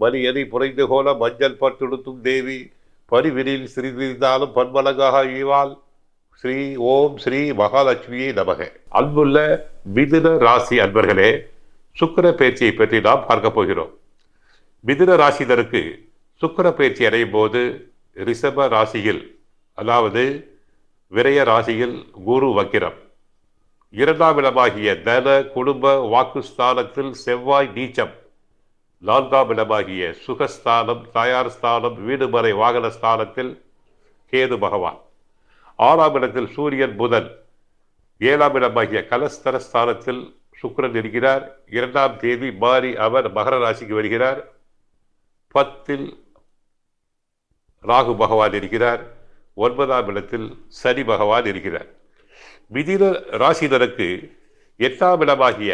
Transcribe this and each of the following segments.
மணியணி புரைந்து கோல மஞ்சள் பட்டுடுத்தும் தேவி பரிவினில் சிறிதிருந்தாலும் பன்மலங்காக ஈவாள். ஸ்ரீ ஓம் ஸ்ரீ மகாலட்சுமியே நமக. அன்புள்ள மிதுன ராசி அன்பர்களே சுக்கர பயிற்சியை பற்றி நாம் பார்க்க போகிறோம். மிதுன ராசினருக்கு சுக்கர பயிற்சி அடையும் போது ரிஷப ராசியில் அதாவது விரய ராசியில் குரு வக்கிரம். இரண்டாம் இடமாகிய தன குடும்ப வாக்குஸ்தானத்தில் செவ்வாய் நீச்சம். நான்காம் இடமாகிய சுகஸ்தானம் தாயார் ஸ்தானம் வீடுமறை வாகன ஸ்தானத்தில் கேது பகவான். ஆறாம் இடத்தில் சூரியன் புதன். ஏழாம் இடமாகிய கலஸ்தர ஸ்தானத்தில் சுக்கரன் இருக்கிறார் இரண்டாம் தேதி மாறி அவர் மகர ராசிக்கு வருகிறார். பத்தில் ராகு பகவான் இருக்கிறார் ஒன்பதாம் இடத்தில் சனி பகவான் இருக்கிறார் மிதின ராசினருக்கு எட்டாம் இடமாகிய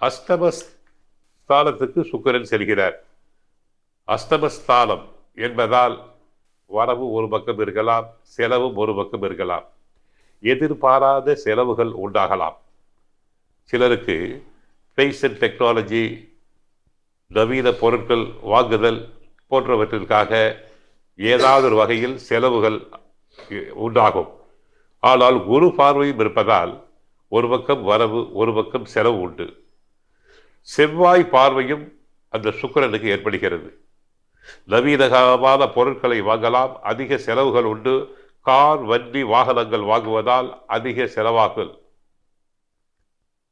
அஷ்டமஸ் ஸ்தானத்துக்கு சுக்கரன் செல்கிறார். அஷ்டமஸ்தானம் என்பதால் வரவு ஒரு பக்கம் இருக்கலாம் செலவும் ஒரு பக்கம் இருக்கலாம். எதிர்பாராத செலவுகள் உண்டாகலாம். சிலருக்கு ஃபேஷன் டெக்னாலஜி நவீன பொருட்கள் வாங்குதல் போன்றவற்றிற்காக ஏதாவது ஒரு வகையில் செலவுகள் உண்டாகும். ஆனால் குரு பார்வையும் இருப்பதால் ஒரு பக்கம் வரவு ஒரு பக்கம் செலவு உண்டு. செவ்வாய் பார்வையும் அந்த சுக்கிரனுக்கு ஏற்படுகிறது. நவீனகமான பொருட்களை வாங்கலாம் அதிக செலவுகள் உண்டு. கார் வண்டி வாகனங்கள் வாங்குவதால் அதிக செலவாகும்.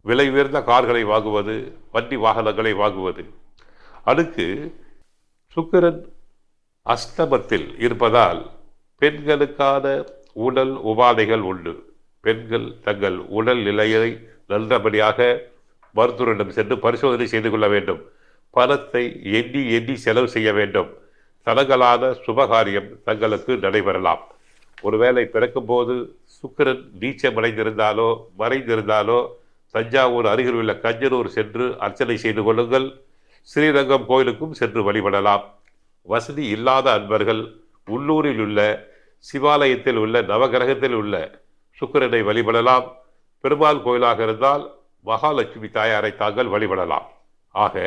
விலை உயர்ந்த கார்களை வாங்குவது வண்டி வாகனங்களை வாங்குவது. அடுத்து சுக்கிரன் அஷ்டமத்தில் இருப்பதால் பெண்களுக்கான உடல் உபாதைகள் உண்டு. பெண்கள் தங்கள் உடல் நிலையை நல்லபடியாக மருத்துவரிடம் சென்று பரிசோதனை செய்து கொள்ள வேண்டும். பணத்தை எண்ணி எண்ணி செலவு செய்ய வேண்டும். தனங்களான சுபகாரியம் தங்களுக்கு நடைபெறலாம். ஒருவேளை பிறக்கும்போது சுக்கிரன் நீச்சமடைந்திருந்தாலோ மறைந்திருந்தாலோ தஞ்சாவூர் அருகில் உள்ள கஞ்சனூர் சென்று அர்ச்சனை செய்து கொள்ளுங்கள். ஸ்ரீரங்கம் கோயிலுக்கும் சென்று வழிபடலாம். வசதி இல்லாத அன்பர்கள் உள்ளூரில் உள்ள சிவாலயத்தில் உள்ள நவகிரகத்தில் உள்ள சுக்கிரனை வழிபடலாம். பெருமாள் கோயிலாக இருந்தால் மகாலட்சுமி தாயாரை தாங்கள் வழிபடலாம். ஆக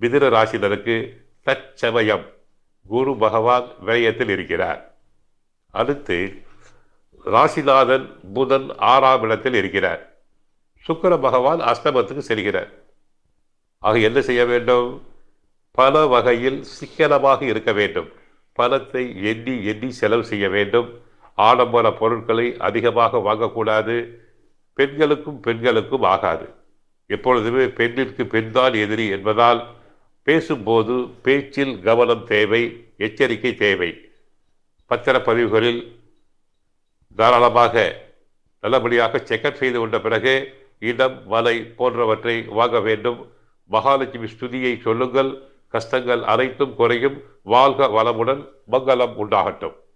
மிதுன ராசினருக்கு தற்சமயம் குரு பகவான் விரயத்தில் இருக்கிறார். அடுத்து ராசிநாதன் புதன் ஆறாம் இடத்தில் இருக்கிறார். சுக்கிர பகவான் அஷ்டமத்துக்கு செல்கிறார். ஆக என்ன செய்ய வேண்டும்? பல வகையில் சிக்கனமாக இருக்க வேண்டும். பணத்தை எண்ணி எண்ணி செலவு செய்ய வேண்டும். ஆடம்பர பொருட்களை அதிகமாக வாங்கக்கூடாது. பெண்களுக்கும் பெண்களுக்கும் ஆகாது. எப்பொழுதுமே பெண்ணிற்கு பெண்தான் எதிரி என்பதால் பேசும்போது பேச்சில் கவனம் தேவை எச்சரிக்கை தேவை. பத்திரப்பதிவுகளில் தாராளமாக நல்லபடியாக செக்கப் செய்து கொண்ட பிறகு இடம் மலை போன்றவற்றை வாங்க வேண்டும். மகாலட்சுமி ஸ்துதியை சொல்லுங்கள். கஷ்டங்கள் அனைத்தும் குறையும். வாழ்க வளமுடன். மங்களம் உண்டாகட்டும்.